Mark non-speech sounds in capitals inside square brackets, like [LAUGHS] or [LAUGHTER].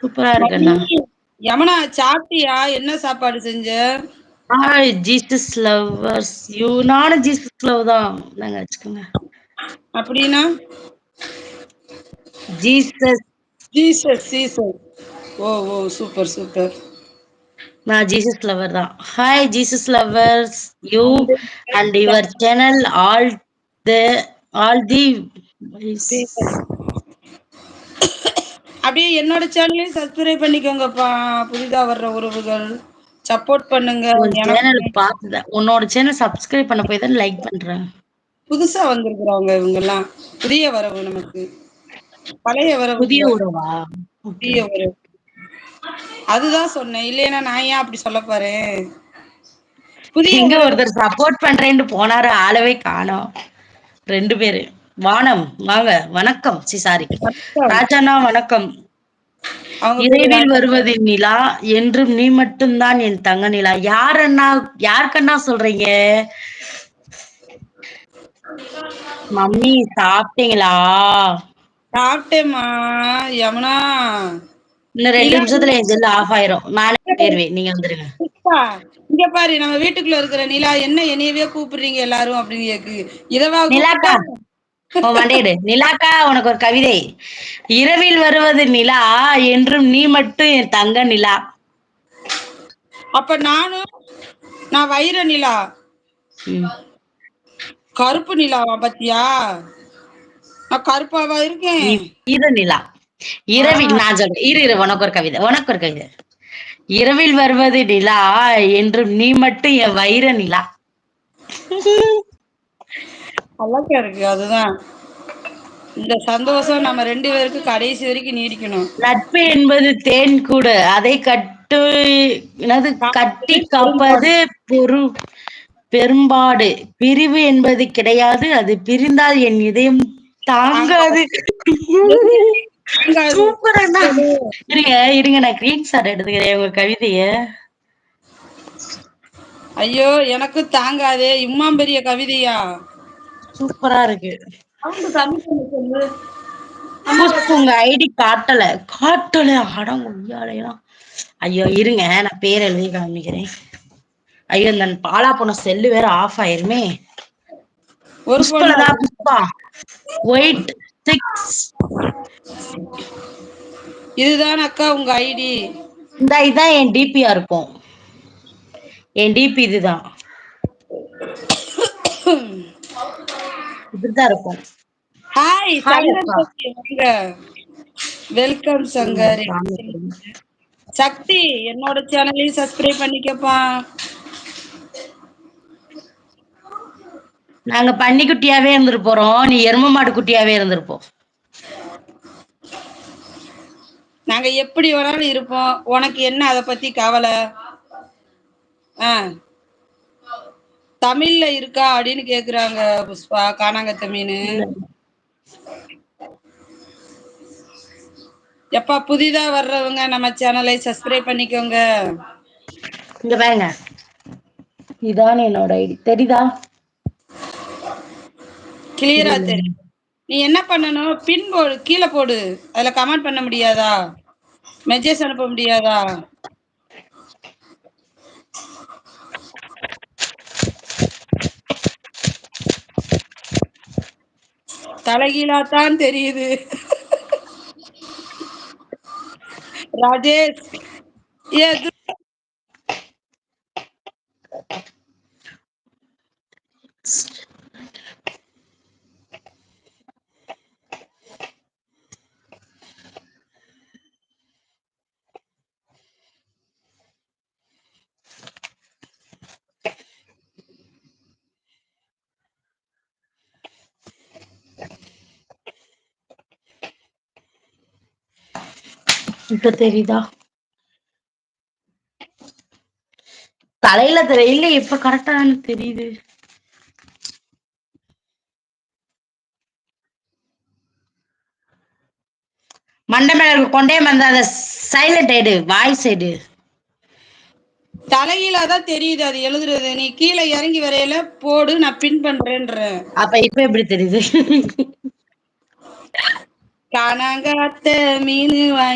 சூப்பரா இருக்குண்ணா. யமுனா சாப்பிட்டியா? என்ன சாப்பாடு செஞ்ச? ஹாய் ஜீசஸ் லவ்வர்ஸ் யூ நானும் ஜீசஸ் லவ் தான். நாங்க வச்சுக்கோங்க. அப்படின்னா? Jesus Jesus Jesus oh oh super super. நான் ஜீசஸ் லவர் தான். Hi Jesus lovers you and your channel all the all the அப்படியே என்னோட சேனலையும் சப்ஸ்கிரைப் பண்ணிக்கோங்கப்பா. புதிதா வர்ற உறவுகள். சப்போர்ட் பண்ணுங்க. சேனல் பார்த்துதான் உன்னோட சேனல் சப்ஸ்கிரைப் பண்ண போய் தான் லைக் பண்றேன். புதுசா வந்திருக்கிறவங்க இவங்க எல்லாம் புதிய வரவு நமக்கு. பழைய வரவு புதிய உறவா? புதிய வரவு. அதுதான் சொன்னேன். இல்லையா நான் ஏன் அப்படி சொல்ல போறேன்? புதிய எங்க உறவு. ஒருத்தர் சப்போர்ட் பண்றேன்னு போனாரு. ஆளவே காணோம். ரெண்டு பேரு. வானம் வாங்க வணக்கம் சி சாரி வணக்கம். ராஜாண்ணா வணக்கம். இறைவில் வருவது நிலா என்றும் நீ மட்டும்தான் என் தங்க நிலா. யார் அண்ணா யாருக்கண்ணா சொல்றீங்க? மம்மி சாப்பிட்டீங்களா? சாப்பிட்டேம்மா யமுனா. இன்னும் ரெண்டு நிமிஷத்துல என் செல் ஆஃப் ஆயிரும். நானே போயிருவேன் நீங்க வந்துருங்க. இங்க பாரு நம்ம வீட்டுக்குள்ள இருக்கிற நிலா என்ன என்னையவே கூப்பிடுறீங்க எல்லாரும் அப்படின்னு கேக்கு. இதவா மண்டையிடு நிலாக்கா உனக்கு ஒரு கவிதை. இரவில் வருவது நிலா என்றும் நீ மட்டும் என் தங்க நிலா. அப்ப நானும் நான் வைர நிலா. கருப்பு நிலாவா பத்தியா? நான் கருப்பாவா இருக்கேன். ஈர நிலா. இரவில் நான் சொல்றேன். இரு இரு உனக்கு ஒரு கவிதை உனக்கு ஒரு கவிதை. இரவில் வருவது நிலா என்றும் நீ மட்டும் என் வைர நிலா. [LAUGHS] அழகா இருக்கு அதுதான். இந்த சந்தோஷம் நம்ம ரெண்டு பேருக்கும் கடைசி வரைக்கும் நீடிக்கணும். நட்பு என்பது தேன் கூடு. அதை கட்டு என்னது கட்டி காப்பது பொறு பெரும்பாடு. பிரிவு என்பது கிடையாது. அது பிரிந்தால் என் இதயம் தாங்காது. சூப்பர் இருங்க இருங்க நான் கிரீன் ஷாட் எடுத்துக்கிறேன் உங்க கவிதைய. ஐயோ எனக்கு தாங்காதே. இம்மாம் பெரிய கவிதையா? சூப்பரா இருக்கு. உங்க ஐடி காட்டல. காட்டல. அடம் கொய்யாலையெல்லாம் ஐயோ இருங்க. நான் பேர் எழுதி காமிக்கிறேன். ஐயோ இந்த பாலா போன செல்லு வேற ஆஃப் ஆயிருமே. ஒரு புஷ்பா ஒயிட் சிக்ஸ் இதுதான் அக்கா உங்க ஐடி இந்த இதான் என் டிபியா இருக்கும். என் டிபி இதுதான். [COUGHS] இப்படிதான் இருக்கும். ஹாய் வெல்கம் சங்கர் சக்தி என்னோட சேனலையும் சப்ஸ்கிரைப் பண்ணிக்கப்பா. நாங்க பன்னிக்குட்டியாவே இருந்துட்டு போறோம் நீ எரும மாடு குட்டியாவே இருந்திருப்போம். நாங்க எப்படி வேணாலும் இருப்போம். உனக்கு என்ன அத பத்தி கவலை? ஆ. தமிழ்ல இருக்கா அப்படின்னு கேக்குறாங்க புஷ்பா காணாங்கத்த மீன். எப்பா புதிதா வர்றவங்க நம்ம சேனலை சப்ஸ்கிரைப் பண்ணிக்கோங்க. இங்க பாருங்க. இதான் என்னோட ஐடி தெரியுதா? கிளியரா தெரியும். நீ என்ன பண்ணணும்? பின் போடு கீழே போடு. அதுல கமெண்ட் பண்ண முடியாதா? மெசேஜ் அனுப்ப முடியாதா? தலைகீழா தான் தெரியுது. ராஜேஷ் எது இப்ப தெரியுதா? தலையில தெரியல இப்ப கரெக்டா தெரியுது. மண்டை மேல இருக்க கொண்டே மந்த அந்த சைலண்ட் ஆயிடு வாய்ஸ் ஆயிடு. தலைகீழா தான் தெரியுது அது எழுதுறது. நீ கீழே இறங்கி வரையில போடு நான் பின் பண்றேன்றேன். அப்ப இப்ப எப்படி தெரியுது? காணாங்காத்த மீன் வாங்கி